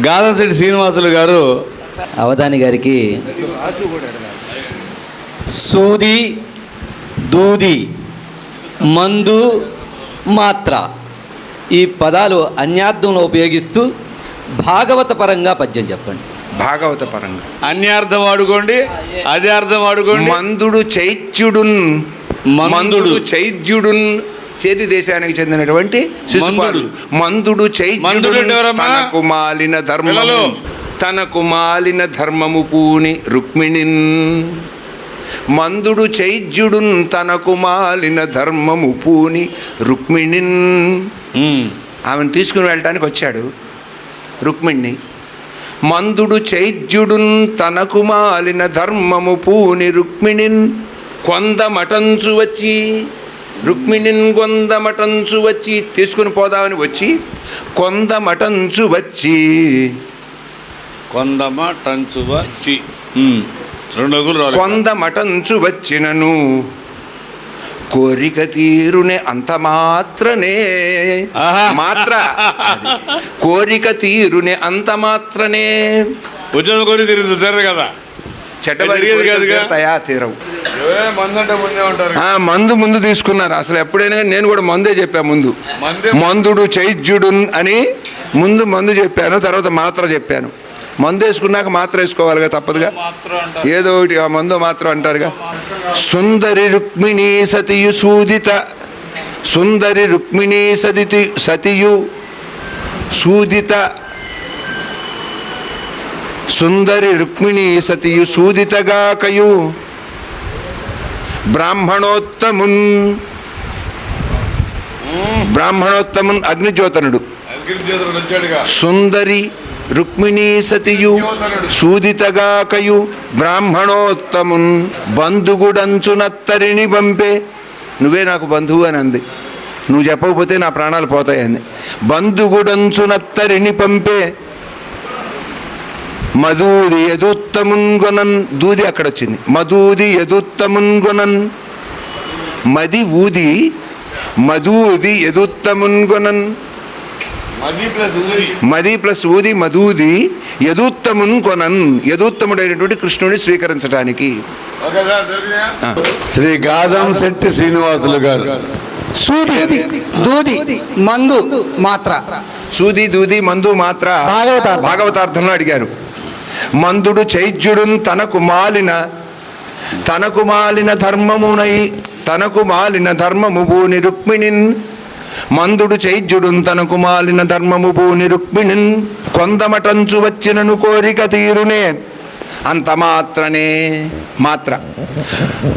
గాదంశెట్టి శ్రీనివాసులు గారు అవధాని గారికి సూది దూది మందు మాత్ర ఈ పదాలు అన్యార్థంలో ఉపయోగిస్తూ భాగవత పరంగా పద్యం చెప్పండి. భాగవత పరంగా. అన్యార్థం వాడుకోండి అదే అర్థం వాడుకోండి. మందుడు చైత్యుడున్ మందుడు. మందుడు చైత్యుడున్ చేతి దేశానికి చెందినటువంటి శిశుపాలుడు మందుడు? తనకు మాలిన ధర్మము. తనకు మాలిన ధర్మము పూని రుక్మిణిన్. మందుడు చైత్యుడున్ తనకు మాలిన ధర్మము పూని రుక్మిణిన్. ఆమెను తీసుకుని వెళ్ళడానికి వచ్చాడు రుక్మిణ్ణి మందుడు చైద్యుడున్ తనకు మాలిన ధర్మము పూని రుక్మిణిన్. కొందమటంచు వచ్చి రుక్మిణిన్ కొందమటంచు వచ్చి తీసుకుని పోదామని వచ్చి కొందమటంచు వచ్చి కొందమ టంచువ చి ఉమ్. రెండు అగులు రావాలి కొందమటంచు వచ్చినను కోరిక తీరునే అంత మాత్రనే. మాత్ర. కోరిక తీరునే అంత మాత్రనే ఉద్యమం తిరిగి తెరదు కదా కాదుగా. తీరతాయా తీరవు ముందే మందు తీసుకున్నారు. అసలు ఎప్పుడైనా నేను కూడా మందే చెప్పా ముందు. మందే మందుడు చైద్యుడు అని ముందు మందు చెప్పాను తర్వాత మాత్ర చెప్పాను. మందు వేసుకున్నాక మాత్ర వేసుకోవాలిగా తప్పదుగా. ఏదో ఒకటి ఆ మందు మాత్రం అంటారుగా. సుందరి రుక్మిణీ సతియు సూదిత. సుందరి రుక్మిణీ సదితి సతియు సూదిత. సుందరి రుక్మిణీ సతియు సూదితగాకయు. బ్రాహ్మణోత్తమున్. బ్రాహ్మణోత్తమున్ అగ్నిజ్యోతనుడు. సుందరి రుక్మిణీ సతియు సూదితగాకయు బ్రాహ్మణోత్తమున్. బంధుగుడంచునత్తరిని పంపే. నువ్వే నాకు బంధువు అని అంది. నువ్వు చెప్పకపోతే నా ప్రాణాలు పోతాయని బంధుగుడంచునత్తరిని పంపే. మధూది యదుత్తమున్ గొనన్ దూది అక్కడ వచ్చింది మధూది యదుత్తమున్ గొనన్ మది ఊది మధూది యదుత్తమున్ గొనన్ మది ప్లస్ ఊరి మది ప్లస్ ఊది మధూది యదుత్తమున్ కొనన్ యదుత్తముడైనటువంటి కృష్ణుని స్వీకరించడానికి. శ్రీ గాదం శెట్టి శ్రీనివాసులు గారు. సూది. దూది మందు మాత్ర. సూది దూది మందు మాత్ర భాగవతార్థం. భాగవతార్థంలో అడిగారు. మందుడు చైత్యుడున్ తనకు మాలిన తనకు మాలిన ధర్మమునై తనకు మాలిన ధర్మము భూని రుక్మిణిన్ మందుడు చైత్యుడున్ తనకు మాలిన ధర్మము భూని రుక్మిణిన్ కొందమటంచు వచ్చినను కోరిక తీరునే అంత మాత్రనే మాత్ర.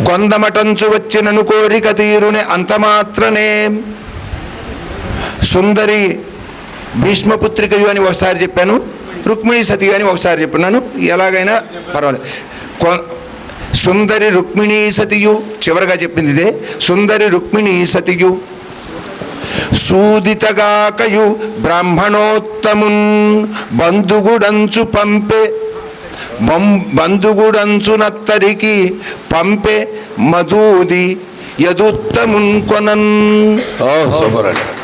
కొందమటంచు వచ్చినను కోరిక తీరునే అంత మాత్రనే సుందరి భీష్మపుత్రికయు అని ఒకసారి చెప్పాను. రుక్మిణి సతి అని ఒకసారి చెప్పినాను ఎలాగైనా పర్వాలేదు. కొ- సుందరి రుక్మిణీ సతియు చివరగా చెప్పింది ఇదే. సుందరి రుక్మిణీ సతియు సూదితగాకయు బ్రాహ్మణోత్తమున్ బంధుగుడంచు పంపే బంధుగుడంచునత్తరికి పంపే మధూది యదుత్తమున్ కొనన్. ఓ సూపర్ అండి.